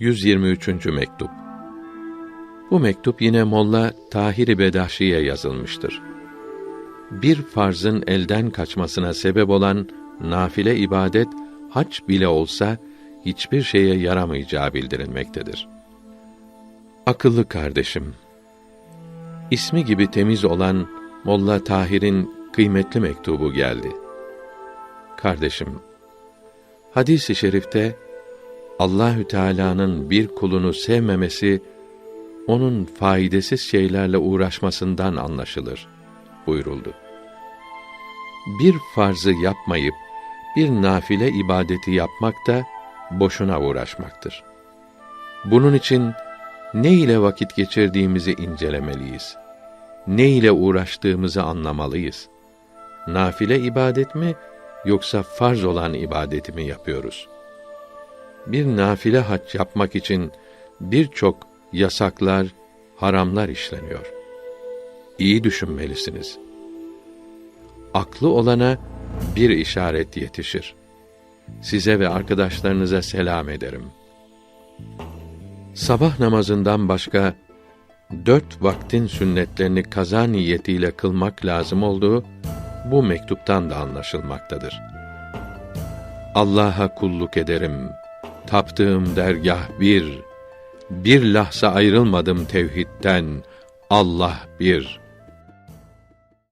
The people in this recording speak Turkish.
123. mektup. Bu mektup yine Molla Tahir Bedahşi'ye yazılmıştır. Bir farzın elden kaçmasına sebep olan nafile ibadet hac bile olsa hiçbir şeye yaramayacağı bildirilmektedir. Akıllı kardeşim, ismi gibi temiz olan Molla Tahir'in kıymetli mektubu geldi. Kardeşim, hadis-i şerifte Allahü Teala'nın bir kulunu sevmemesi onun faydasız şeylerle uğraşmasından anlaşılır buyuruldu. Bir farzı yapmayıp bir nafile ibadeti yapmak da boşuna uğraşmaktır. Bunun için ne ile vakit geçirdiğimizi incelemeliyiz. Ne ile uğraştığımızı anlamalıyız. Nafile ibadet mi yoksa farz olan ibadeti mi yapıyoruz? Bir nafile hac yapmak için birçok yasaklar, haramlar işleniyor. İyi düşünmelisiniz. Aklı olana bir işaret yetişir. Size ve arkadaşlarınıza selam ederim. Sabah namazından başka dört vaktin sünnetlerini kaza niyetiyle kılmak lazım olduğu bu mektuptan da anlaşılmaktadır. Allah'a kulluk ederim. Taptığım dergah bir. Bir lahza ayrılmadım tevhidden. Allah bir.